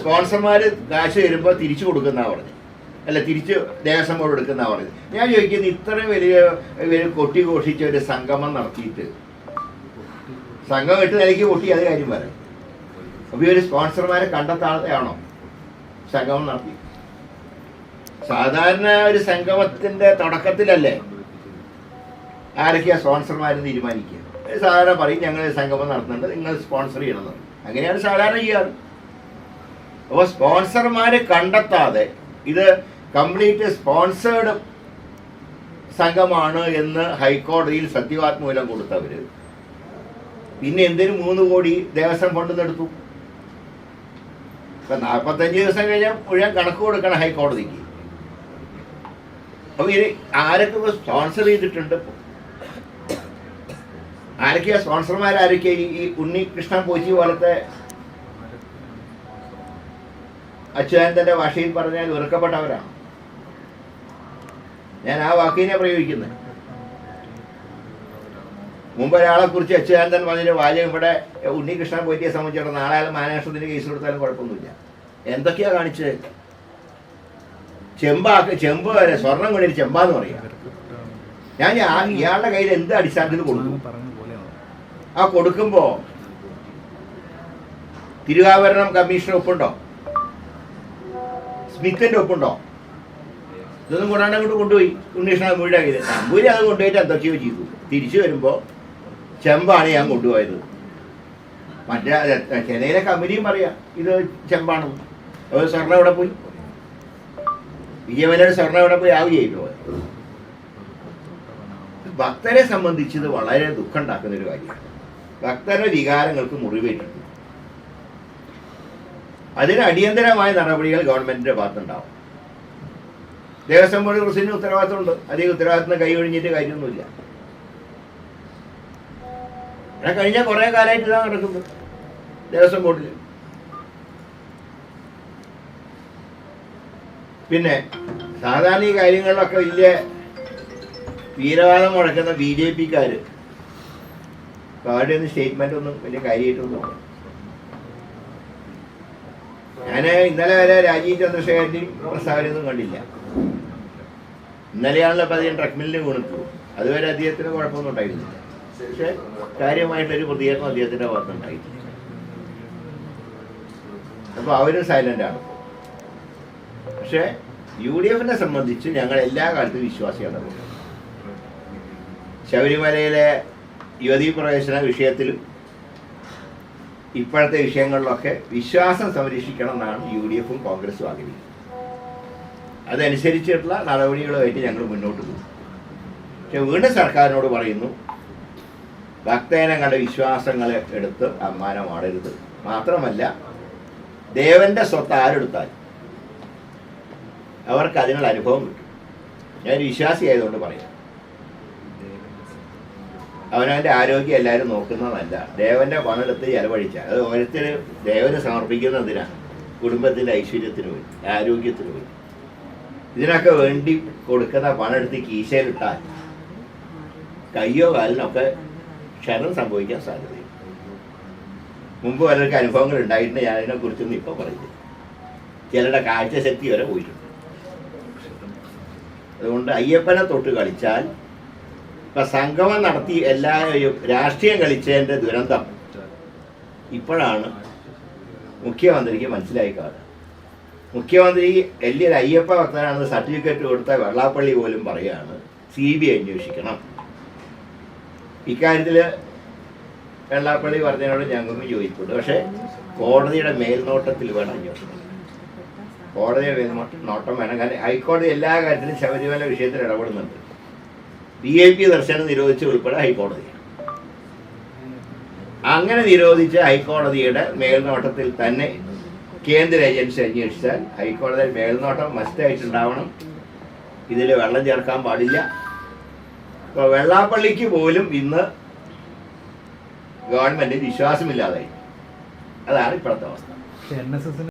സ്പോൺസർമാർ കാശ് തരുമ്പോൾ തിരിച്ചു കൊടുക്കുന്ന പറഞ്ഞു. അല്ല തിരിച്ച് ദേവസ്വം ബോർഡ് എടുക്കുന്ന പറഞ്ഞു. ഞാൻ ചോദിക്കുന്നത് ഇത്രയും വലിയ വലിയ കൊട്ടി ഘോഷിച്ച ഒരു സംഗമം നടത്തിയിട്ട് സംഘം എട്ട് നിലയ്ക്ക് കൊട്ടി അത് കാര്യം പറയാം അപ്പോൾ ഈ ഒരു സ്പോൺസർമാരെ കണ്ടെത്താതെയാണോ സംഗമം നടത്തി? സാധാരണ ഒരു സംഗമത്തിന്റെ തുടക്കത്തിലല്ലേ? ആരൊക്കെയാ സ്പോൺസർമാരെന്ന് തീരുമാനിക്കുക? സാധാരണ പറയും ഞങ്ങൾ സംഗമം നടത്തുന്നുണ്ട് നിങ്ങൾ സ്പോൺസർ ചെയ്യണമെന്ന് അങ്ങനെയാണ് സാധാരണ ചെയ്യാറ്. അപ്പോൾ സ്പോൺസർമാരെ കണ്ടെത്താതെ ഇത് കംപ്ലീറ്റ് സ്പോൺസേഡ് സംഘമാണ് എന്ന് ഹൈക്കോടതിയിൽ സത്യവാത്മൂലം കൊടുത്തവര്. പിന്നെ എന്തിനു മൂന്ന് കോടി ദേവസ്വം ഫണ്ട് എടുത്തു? ഇപ്പൊ നാൽപ്പത്തഞ്ച് ദിവസം കഴിഞ്ഞാൽ മുഴുവൻ കണക്ക് കൊടുക്കണം ഹൈക്കോടതിക്ക്. അപ്പൊ ഇനി ആരൊക്കെ സ്പോൺസർ ചെയ്തിട്ടുണ്ട്? ആരൊക്കെയാ സ്പോൺസർമാരാരൊക്കെയാ ഈ ഉണ്ണികൃഷ്ണൻ പോച്ചി പോലത്തെ അച്യുതാനന്ദന്റെ ഭാഷയിൽ പറഞ്ഞാൽ വെറുക്കപ്പെട്ടവരാണ് ഞാൻ ആ വാക്കിനെ പ്രയോഗിക്കുന്നത് മുമ്പ് ഒരാളെ കുറിച്ച് അച്യുതാനന്ദൻ പറഞ്ഞൊരു വാചകം ഇവിടെ ഉണ്ണികൃഷ്ണൻ പോയിട്ടിയെ സംബന്ധിച്ചിടത്തോളം നാളെ മാനേഷണത്തിന് കേസ് കൊടുത്താലും കുഴപ്പമൊന്നുമില്ല. എന്തൊക്കെയാ കാണിച്ചത്? ചെമ്പാക്ക് ചെമ്പ് വരെ സ്വർണം കൊണ്ടൊരു ചെമ്പാന്ന് പറയാം. ഞാൻ ഇയാളുടെ കയ്യിൽ എന്ത് അടിസ്ഥാനത്തിൽ കൊടുക്കും? ആ കൊടുക്കുമ്പോ തിരുവാഭരണം കമ്മീഷൻ ഒപ്പുണ്ടോ? സ്മിത്തിന്റെ ഒപ്പുണ്ടോ? ഇതൊന്നും കൂടാണ്ട് അങ്ങോട്ട് കൊണ്ടുപോയി ഉണ്ണീഷണ വീടാ തമ്പൂരി അത് കൊണ്ടുപോയിട്ട് എന്തൊക്കെയോ ചെയ്തു? തിരിച്ചു വരുമ്പോ ചെമ്പാണ് ഞാൻ കൊണ്ടുപോയത്. മറ്റേ ചെന്നൈയിലെ കമ്പനിയും പറയാ ഇത് ചെമ്പാണ്. സ്വർണം എവിടെ പോയി? വിജയമലയുടെ സ്വർണ എവിടെ പോയി? ആവുകയായിട്ട് പോയത് ഭക്തരെ സംബന്ധിച്ച് ഇത് വളരെ ദുഃഖം ഉണ്ടാക്കുന്ന ഒരു കാര്യമാണ്. ഭക്തരുടെ വികാരങ്ങൾക്ക് മുറിവേറ്റിട്ടുണ്ട്. അതിന് അടിയന്തരമായ നടപടികൾ ഗവൺമെന്റിന്റെ ഭാഗത്തുണ്ടാവും. ദേവസ്വം ബോർഡ് പ്രസിഡന്റിന് ഉത്തരവാദിത്തമുണ്ട്. അധികം ഉത്തരവാദിത്തം കൈ ഒഴിഞ്ഞിട്ട് കാര്യമൊന്നുമില്ല. ഞാൻ കഴിഞ്ഞ കുറെ കാലമായിട്ട് ഇതാ നടക്കുന്നത്. ദേവസ്വം ബോർഡിൽ പിന്നെ സാധാരണ ഈ കാര്യങ്ങളിലൊക്കെ വലിയ വീരവാദം മുഴക്കുന്ന ബി ജെ പിക്കാര്. അവരുടെ ഒന്നും സ്റ്റേറ്റ്മെന്റ് ഒന്നും വലിയ കാര്യമായിട്ടൊന്നും ഞാൻ ഇന്നലെ വരെ രാജീവ് ചന്ദ്രശേഖരന്റെയും പ്രസ്താവനയൊന്നും കണ്ടില്ല. ഇന്നലെയാണല്ലോ അപ്പം അദ്ദേഹം ട്രക്മില്ലിന് വീണിട്ടു അതുവരെ അദ്ദേഹത്തിന് കുഴപ്പമൊന്നും ഉണ്ടായിരുന്നില്ല. പക്ഷെ കാര്യമായിട്ടൊരു പ്രതികരണം അദ്ദേഹത്തിന്റെ ഭാഗത്തുണ്ടായിട്ടില്ല അപ്പോൾ അവരും സൈലന്റ് ആണ്. പക്ഷെ യു ഡി എഫിനെ സംബന്ധിച്ച് ഞങ്ങൾ എല്ലാ കാലത്തും വിശ്വാസിയാണ് ശബരിമലയിലെ യുവതീ പ്രവേശന വിഷയത്തിലും ഇപ്പോഴത്തെ വിഷയങ്ങളിലൊക്കെ വിശ്വാസം സംരക്ഷിക്കണം എന്നാണ് യു ഡി എഫും കോൺഗ്രസും ആഗ്രഹിക്കുന്നത്. അതനുസരിച്ചിട്ടുള്ള നടപടികളുമായിട്ട് ഞങ്ങൾ മുന്നോട്ട് പോകും. പക്ഷെ വീണ്ടും സർക്കാരിനോട് പറയുന്നു ഭക്തജനങ്ങളുടെ വിശ്വാസങ്ങളെ എടുത്ത് അമ്മാനമാടരുത്. മാത്രമല്ല ദേവന്റെ സ്വത്ത് ആരെടുത്താൽ അവർക്ക് അതിനുള്ള അനുഭവം കിട്ടും. ഞാൻ വിശ്വാസിയായതുകൊണ്ട് പറയാം. അവനവന്റെ ആരോഗ്യം എല്ലാവരും നോക്കുന്നതല്ല. ദേവന്റെ പണമെടുത്ത് ചെലവഴിച്ചാൽ അത് ഓരോരുത്തർ ദേവന് സമർപ്പിക്കുന്നതിനാണ് കുടുംബത്തിന്റെ ഐശ്വര്യത്തിന് വേണ്ടി ആരോഗ്യത്തിന് വേണ്ടി. ഇതിനൊക്കെ വേണ്ടി കൊടുക്കുന്ന പണം എടുത്ത് കീശയിലിട്ടാൽ കയ്യോ കാലിനൊക്കെ ക്ഷണം സംഭവിക്കാൻ സാധ്യതയുണ്ട്. മുമ്പ് പലർക്ക് അനുഭവങ്ങൾ ഉണ്ടായിട്ടുണ്ട്. ഞാൻ അതിനെ കുറിച്ചൊന്നും ഇപ്പോൾ പറയുന്നത് ചിലരുടെ കാഴ്ചശക്തി വരെ പോയിട്ടുണ്ട്. അതുകൊണ്ട് അയ്യപ്പനെ തൊട്ട് കളിച്ചാൽ സംഗമം നടത്തി എല്ലാവരെയും രാഷ്ട്രീയം കളിച്ചതിന്റെ ദുരന്തം. ഇപ്പോഴാണ് മുഖ്യമന്ത്രിക്ക് മനസ്സിലായി കാണുക. മുഖ്യമന്ത്രി വലിയൊരു അയ്യപ്പ ഭക്തനാണെന്ന് സർട്ടിഫിക്കറ്റ് കൊടുത്ത വെള്ളാപ്പള്ളി പോലും പറയുകയാണ്. സി ബി അന്വേഷിക്കണം. ഇക്കാര്യത്തിൽ വെള്ളാപ്പള്ളി പറഞ്ഞതിനോട് ഞങ്ങൾക്കും ചോദിക്കുന്നുണ്ട് പക്ഷേ കോടതിയുടെ മേൽനോട്ടത്തിൽ വേണം അന്വേഷണം. കോടതിയുടെ മേൽനോട്ടം നോട്ടം വേണം. കാരണം ഹൈക്കോടതി എല്ലാ കാര്യത്തിലും ശബരിമല വിഷയത്തിൽ ഇടപെടുന്നുണ്ട്. വി ഐ പി ദർശനം നിരോധിച്ച ഉൾപ്പെടെ ഹൈക്കോടതിയാണ് അങ്ങനെ നിരോധിച്ച ഹൈക്കോടതിയുടെ മേൽനോട്ടത്തിൽ തന്നെ കേന്ദ്ര ഏജൻസി അന്വേഷിച്ചാൽ ഹൈക്കോടതിയിൽ മേൽനോട്ടം മസ്റ്റായിട്ടുണ്ടാവണം. ഇതിൽ വെള്ളം ചേർക്കാൻ പാടില്ല. ഇപ്പോൾ വെള്ളാപ്പള്ളിക്ക് പോലും ഇന്ന് ഗവൺമെന്റ് വിശ്വാസമില്ലാതായി. അതാണ് ഇപ്പോഴത്തെ അവസ്ഥ.